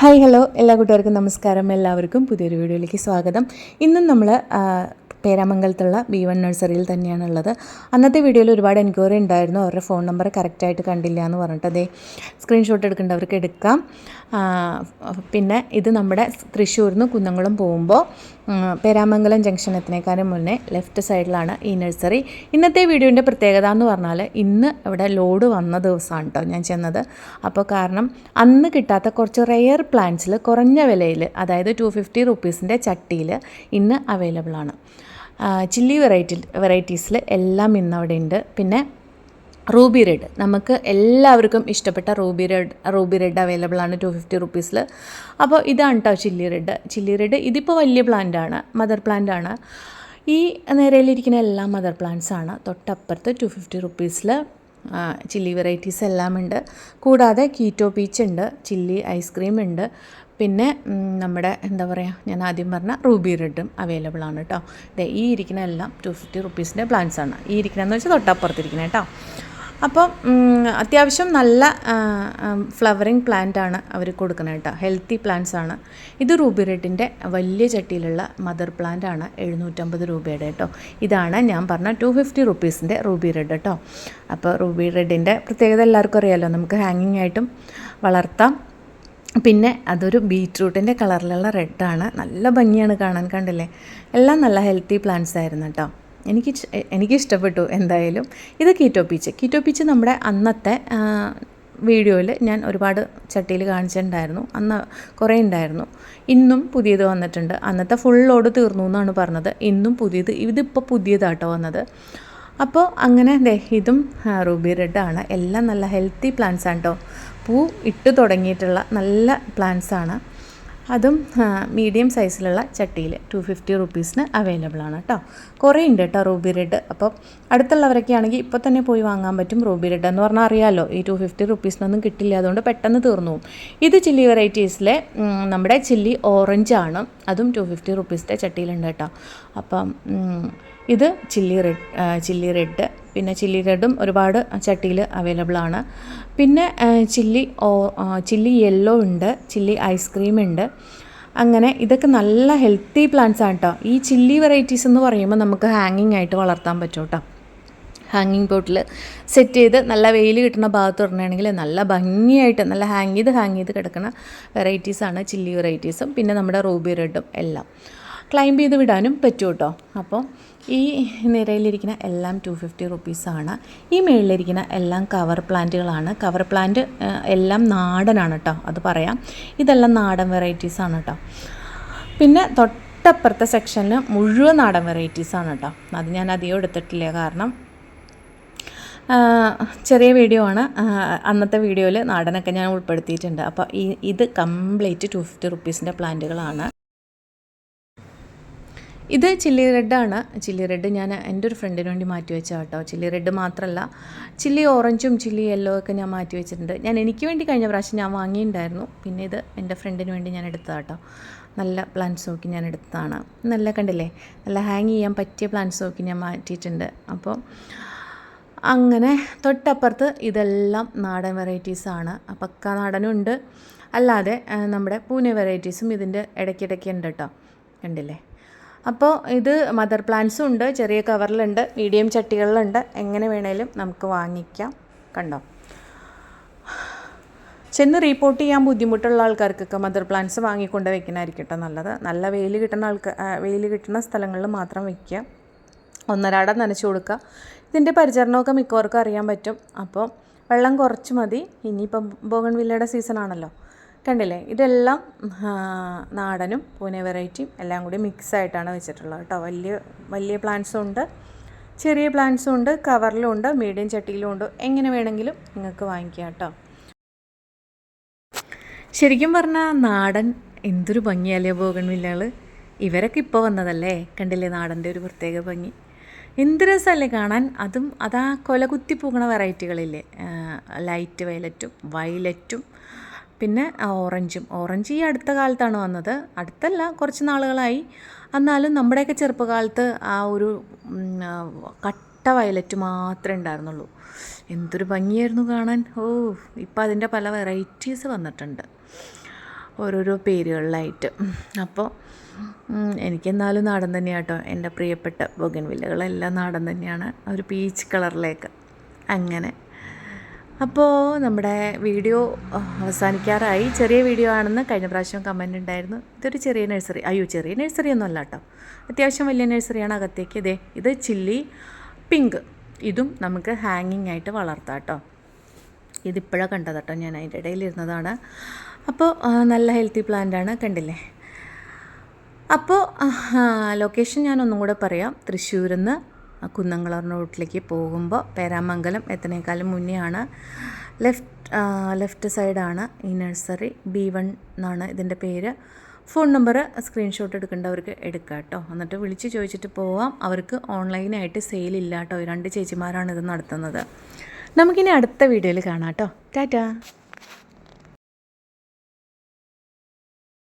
Hi hello എല്ലാ കൂട്ടുകാർക്കും നമസ്കാരം. എല്ലാവർക്കും പുതിയൊരു വീഡിയോയിലേക്ക് സ്വാഗതം. ഇന്നും നമ്മൾ പേരാമംഗലത്തുള്ള ബി വൺ നഴ്സറിയിൽ തന്നെയാണുള്ളത് അന്നത്തെ വീഡിയോയിൽ ഒരുപാട് എൻക്വയറി ഉണ്ടായിരുന്നു. അവരുടെ ഫോൺ നമ്പർ കറക്റ്റായിട്ട് കണ്ടില്ല എന്ന് പറഞ്ഞിട്ട് അതേ സ്ക്രീൻഷോട്ട് എടുക്കേണ്ടവർക്ക് എടുക്കാം. പിന്നെ ഇത് നമ്മുടെ തൃശ്ശൂരിൽ നിന്ന് കുന്നംകുളം പോകുമ്പോൾ പേരാമംഗലം ജംഗ്ഷൻ എത്തുന്നേക്കാളും മുന്നേ ലെഫ്റ്റ് സൈഡിലാണ് ഈ നഴ്സറി. ഇന്നത്തെ വീഡിയോന്റെ പ്രത്യേകത എന്ന് പറഞ്ഞാൽ ഇന്ന് ഇവിടെ ലോഡ് വന്ന ദിവസമാണ് കേട്ടോ ഞാൻ ചെന്നത്. അപ്പോൾ കാരണം അന്ന് കിട്ടാത്ത കുറച്ച് റെയർ പ്ലാന്റ്സിൽ കുറഞ്ഞ വിലയിൽ അതായത് ടു ഫിഫ്റ്റി റുപ്പീസിന്റെ ചട്ടിയിൽ ഇന്ന് അവൈലബിൾ ആണ്. ചില്ലി വെറൈറ്റി വെറൈറ്റീസിൽ എല്ലാം ഇന്ന് അവിടെ ഉണ്ട്. പിന്നെ റൂബി റെഡ്. നമുക്ക് എല്ലാവർക്കും ഇഷ്ടപ്പെട്ട ruby red ruby red available ആണ് ടു ഫിഫ്റ്റി റുപ്പീസിൽ അപ്പോൾ ഇതാണ് കേട്ടോ ചില്ലി റെഡ്. ചില്ലി റെഡ് ഇതിപ്പോൾ വലിയ പ്ലാന്റ് ആണ് മദർ പ്ലാന്റ് ആണ്. ഈ നിരയിലിരിക്കുന്ന എല്ലാ മദർ പ്ലാന്റ്സ് ആണ്. തൊട്ടപ്പുറത്ത് ടു ഫിഫ്റ്റി റുപ്പീസിൽ ചില്ലി വെറൈറ്റീസ് എല്ലാം ഉണ്ട്. കൂടാതെ കീറ്റോ പീച്ച് ഉണ്ട് ചില്ലി ഐസ്ക്രീം ഉണ്ട്. പിന്നെ നമ്മുടെ എന്താ പറയുക ഞാൻ ആദ്യം പറഞ്ഞ റൂബി റെഡും അവൈലബിൾ ആണ് കേട്ടോ ഇതേ ഈ ഇരിക്കുന്ന എല്ലാം ടു ഫിഫ്റ്റി റുപ്പീസിന്റെ പ്ലാന്റ്സ് ആണ്. ഈ ഇരിക്കുന്നതെന്ന് വെച്ചാൽ തൊട്ടപ്പുറത്തിരിക്കുന്നത് കേട്ടോ അപ്പം അത്യാവശ്യം നല്ല ഫ്ലവറിങ് പ്ലാന്റ് ആണ് അവർ കൊടുക്കുന്നത് കേട്ടോ. ഹെൽത്തി പ്ലാന്റ്സ് ആണ്. ഇത് റൂബി റെഡിന്റെ വലിയ ചട്ടിയിലുള്ള മദർ പ്ലാന്റ് ആണ്. എഴുന്നൂറ്റമ്പത് രൂപയുടെ കേട്ടോ. ഇതാണ് ഞാൻ പറഞ്ഞ ടു ഫിഫ്റ്റി റുപ്പീസിന്റെ റൂബി റെഡ് കേട്ടോ. അപ്പോൾ റൂബി റെഡിന്റെ പ്രത്യേകത എല്ലാവർക്കും അറിയാമല്ലോ നമുക്ക് ഹാങ്ങിങ് ആയിട്ടും വളർത്താം. പിന്നെ അതൊരു ബീറ്റ്റൂട്ടിന്റെ കളറിലുള്ള റെഡാണ് നല്ല ഭംഗിയാണ് കാണാൻ കണ്ടില്ലേ? എല്ലാം നല്ല ഹെൽത്തി പ്ലാന്റ്സ് ആയിരുന്നു കേട്ടോ. എനിക്ക് എനിക്കിഷ്ടപ്പെട്ടു എന്തായാലും. ഇത് കീറ്റോ പീച്ച് കീറ്റോ പീച്ച് നമ്മുടെ അന്നത്തെ വീഡിയോയിൽ ഞാൻ ഒരുപാട് ചട്ടിയിൽ കാണിച്ചിട്ടുണ്ടായിരുന്നു. അന്ന് കുറേ ഉണ്ടായിരുന്നു. ഇന്നും പുതിയത് വന്നിട്ടുണ്ട്. അന്നത്തെ ഫുൾ ലോഡ് തീർന്നു എന്നാണ് പറഞ്ഞത്. ഇന്നും പുതിയത് ഇതിപ്പോൾ പുതിയതാട്ടോ വന്നത്. അപ്പോൾ അങ്ങനെ ദേ ഇതും റൂബി റെഡ് ആണ്. എല്ലാം നല്ല ഹെൽത്തി പ്ലാന്റ്സ് ആണ് കേട്ടോ പൂ ഇട്ട് തുടങ്ങിയിട്ടുള്ള നല്ല പ്ലാന്റ്സ് ആണ്. അതും മീഡിയം സൈസിലുള്ള ചട്ടിയിൽ ടു ഫിഫ്റ്റി റുപ്പീസിന് അവൈലബിൾ ആണ് കേട്ടോ കുറേ ഉണ്ട് കേട്ടോ റൂബി റെഡ് അപ്പോൾ അടുത്തുള്ളവരൊക്കെ ആണെങ്കിൽ ഇപ്പോൾ തന്നെ പോയി വാങ്ങാൻ പറ്റും റൂബി റെഡ് എന്ന് പറഞ്ഞാൽ അറിയാമല്ലോ ഈ ടു ഫിഫ്റ്റി റുപ്പീസിനൊന്നും കിട്ടില്ല. അതുകൊണ്ട് പെട്ടെന്ന് തീർന്നു പോകും. ഇത് ചില്ലി വെറൈറ്റീസിലെ നമ്മുടെ ചില്ലി ഓറഞ്ച് ആണ്. അതും ടു ഫിഫ്റ്റി റുപ്പീസിന്റെ ചട്ടിയിലുണ്ട് കേട്ടോ അപ്പം ഇത് ചില്ലി റെഡ് ചില്ലി റെഡ് പിന്നെ ചില്ലി റെഡും ഒരുപാട് ചട്ടിയിൽ അവൈലബിൾ ആണ്. പിന്നെ ചില്ലി ഓ ചില്ലി യെല്ലോ ഉണ്ട് ചില്ലി ഐസ്ക്രീം ഉണ്ട്. അങ്ങനെ ഇതൊക്കെ നല്ല ഹെൽത്തി പ്ലാന്റ്സ് ആണ് കേട്ടോ ഈ ചില്ലി വെറൈറ്റീസ് എന്ന് പറയുമ്പോൾ നമുക്ക് ഹാങ്ങിങ് ആയിട്ട് വളർത്താൻ പറ്റും കേട്ടോ ഹാങ്ങിങ് പോട്ടിൽ സെറ്റ് ചെയ്ത് നല്ല വെയിൽ കിട്ടുന്ന ഭാഗത്ത് പറഞ്ഞാണെങ്കിൽ നല്ല ഭംഗിയായിട്ട് നല്ല ഹാങ് ചെയ്ത് ഹാങ് ചെയ്ത് കിടക്കുന്ന വെറൈറ്റീസാണ് ചില്ലി വെറൈറ്റീസും പിന്നെ നമ്മുടെ റൂബി റെഡും എല്ലാം. ക്ലൈംബ് ചെയ്ത് വിടാനും പറ്റും കേട്ടോ അപ്പോൾ ഈ നിരയിലിരിക്കുന്ന എല്ലാം ടു ഫിഫ്റ്റി റുപ്പീസാണ് ഈ മേളിലിരിക്കുന്ന എല്ലാം കവർ പ്ലാന്റുകളാണ് കവർ പ്ലാന്റ് എല്ലാം നാടനാണ് കേട്ടോ അത് പറയാം. ഇതെല്ലാം നാടൻ വെറൈറ്റീസാണ് കേട്ടോ പിന്നെ തൊട്ടപ്പുറത്തെ സെക്ഷനിൽ മുഴുവൻ നാടൻ വെറൈറ്റീസാണ് കേട്ടോ അത് ഞാൻ അധികം എടുത്തിട്ടില്ല കാരണം ചെറിയ വീഡിയോ ആണ്. അന്നത്തെ വീഡിയോയിൽ നാടനൊക്കെ ഞാൻ ഉൾപ്പെടുത്തിയിട്ടുണ്ട്. അപ്പോൾ ഈ ഇത് കംപ്ലീറ്റ് ടു ഫിഫ്റ്റി റുപ്പീസിന്റെ പ്ലാന്റുകളാണ് ഇത് ചില്ലി റെഡാണ്. ചില്ലി റെഡ് ഞാൻ എന്റെ ഒരു ഫ്രണ്ടിന് വേണ്ടി മാറ്റി വെച്ചാൽ കേട്ടോ. ചില്ലി റെഡ് മാത്രമല്ല ചില്ലി ഓറഞ്ചും ചില്ലി യെല്ലോ ഒക്കെ ഞാൻ മാറ്റി വെച്ചിട്ടുണ്ട്. ഞാൻ എനിക്ക് വേണ്ടി കഴിഞ്ഞ പ്രാവശ്യം ഞാൻ വാങ്ങിയിട്ടുണ്ടായിരുന്നു പിന്നെ ഇത് എന്റെ ഫ്രണ്ടിന് വേണ്ടി ഞാൻ എടുത്തതാണ് കേട്ടോ. നല്ല പ്ലാന്റ്സ് നോക്കി ഞാൻ എടുത്തതാണ്. നല്ല കണ്ടില്ലേ? നല്ല ഹാങ് ചെയ്യാൻ പറ്റിയ പ്ലാന്റ്സ് നോക്കി ഞാൻ മാറ്റിയിട്ടുണ്ട്. അപ്പോൾ അങ്ങനെ തൊട്ടപ്പുറത്ത് ഇതെല്ലാം നാടൻ വെറൈറ്റീസാണ് പക്ക നാടനുണ്ട് അല്ലാതെ നമ്മുടെ പൂനെ വെറൈറ്റീസും ഇതിന്റെ ഇടയ്ക്കിടയ്ക്ക് ഉണ്ട് കേട്ടോ. കണ്ടില്ലേ? അപ്പോൾ ഇത് മദർ പ്ലാന്റ്സും ഉണ്ട് ചെറിയ കവറിലുണ്ട് മീഡിയം ചട്ടികളിലുണ്ട്. എങ്ങനെ വേണേലും നമുക്ക് വാങ്ങിക്കാം കണ്ടോ? ചെന്ന് റീപ്പോർട്ട് ചെയ്യാൻ ബുദ്ധിമുട്ടുള്ള ആൾക്കാർക്കൊക്കെ മദർ പ്ലാന്റ്സ് വാങ്ങിക്കൊണ്ട് വെക്കുന്നതായിരിക്കും നല്ലത്. നല്ല വെയിൽ കിട്ടുന്ന ആൾക്കാർ വെയിൽ കിട്ടുന്ന സ്ഥലങ്ങളിൽ മാത്രം വയ്ക്കുക ഒന്നരാടം നനച്ചു കൊടുക്കുക. ഇതിന്റെ പരിചരണമൊക്കെ മിക്കവർക്കും അറിയാൻ പറ്റും. അപ്പോൾ വെള്ളം കുറച്ച് മതി. ഇനിയിപ്പം ബോഗൺവില്ലയുടെ സീസൺ ആണല്ലോ. കണ്ടില്ലേ? ഇതെല്ലാം നാടനും പൂനെ വെറൈറ്റിയും എല്ലാം കൂടി മിക്സ് ആയിട്ടാണ് വെച്ചിട്ടുള്ളത് കേട്ടോ. വലിയ വലിയ പ്ലാന്റ്സും ഉണ്ട്. ചെറിയ പ്ലാന്റ്സും ഉണ്ട് കവറിലും ഉണ്ട് മീഡിയം ചട്ടിയിലും ഉണ്ട്. എങ്ങനെ വേണമെങ്കിലും നിങ്ങൾക്ക് വാങ്ങിക്കാം കേട്ടോ. ശരിക്കും പറഞ്ഞാൽ നാടൻ എന്തൊരു ഭംഗിയല്ലേ ബോഗൺവില്ലകൾ ഇവരൊക്കെ ഇപ്പോൾ വന്നതല്ലേ? കണ്ടില്ലേ നാടന്റെ ഒരു പ്രത്യേക ഭംഗി. എന്ത് രസമല്ലേ കാണാൻ? അതും അതാ കൊല കുത്തി വെറൈറ്റികളില്ലേ? ലൈറ്റ് വയലറ്റും വയലറ്റും പിന്നെ ഓറഞ്ചും. ഓറഞ്ച് ഈ അടുത്ത കാലത്താണ് വന്നത്. അടുത്തല്ല കുറച്ച് നാളുകളായി. എന്നാലും നമ്മുടെയൊക്കെ ചെറുപ്പകാലത്ത് ആ ഒരു കട്ട വയലറ്റ് മാത്രമേ ഉണ്ടായിരുന്നുള്ളൂ. എന്തൊരു ഭംഗിയായിരുന്നു കാണാൻ. ഓ ഇപ്പം അതിന്റെ പല വെറൈറ്റീസ് വന്നിട്ടുണ്ട്. ഓരോരോ പേരുകളിലായിട്ട്. അപ്പോൾ എനിക്കെന്നാലും നാടൻ തന്നെയാണ് കേട്ടോ എന്റെ പ്രിയപ്പെട്ട ബൊഗൻവില്ലകളെല്ലാം നാടൻ തന്നെയാണ്. ഒരു പീച്ച് കളറിലേക്ക്. അങ്ങനെ. അപ്പോൾ നമ്മുടെ വീഡിയോ അവസാനിക്കാറായി. ചെറിയ വീഡിയോ ആണെന്ന് കഴിഞ്ഞ പ്രാവശ്യം കമന്റ് ഉണ്ടായിരുന്നു. ഇതൊരു ചെറിയ നഴ്സറി അയ്യോ ചെറിയ നഴ്സറി ഒന്നും അല്ല കേട്ടോ അത്യാവശ്യം വലിയ നഴ്സറിയാണ് അകത്തേക്ക്. ഇതേ ഇത് ചില്ലി പിങ്ക് ഇതും നമുക്ക് ഹാങ്ങിങ് ആയിട്ട് വളർത്താം കേട്ടോ ഇതിപ്പോഴാണ് കണ്ടത് കേട്ടോ ഞാൻ. അതിന്റെ ഇടയിൽ ഇരുന്നതാണ്. അപ്പോൾ നല്ല ഹെൽത്തി പ്ലാന്റാണ് കണ്ടില്ലേ? അപ്പോൾ ലൊക്കേഷൻ ഞാൻ കൂടെ പറയാം. തൃശ്ശൂരിൽ നിന്ന് കുന്നംകുളം റോട്ടിലേക്ക് പോകുമ്പോൾ പേരാമംഗലം എത്തനേക്കാളും മുന്നേ ആണ് ലെഫ്റ്റ് ലെഫ്റ്റ് സൈഡാണ് ഈ നഴ്സറി. ബി വൺ എന്നാണ് ഇതിന്റെ പേര്. ഫോൺ നമ്പർ സ്ക്രീൻഷോട്ട് എടുക്കേണ്ടവർക്ക് എടുക്കാം കേട്ടോ. എന്നിട്ട് വിളിച്ച് ചോദിച്ചിട്ട് പോവാം. അവർക്ക് ഓൺലൈനായിട്ട് സെയിലില്ല കേട്ടോ. രണ്ട് ചേച്ചിമാരാണ് ഇത് നടത്തുന്നത്. നമുക്കിനി അടുത്ത വീഡിയോയിൽ കാണാം കേട്ടോ. ടാറ്റാ.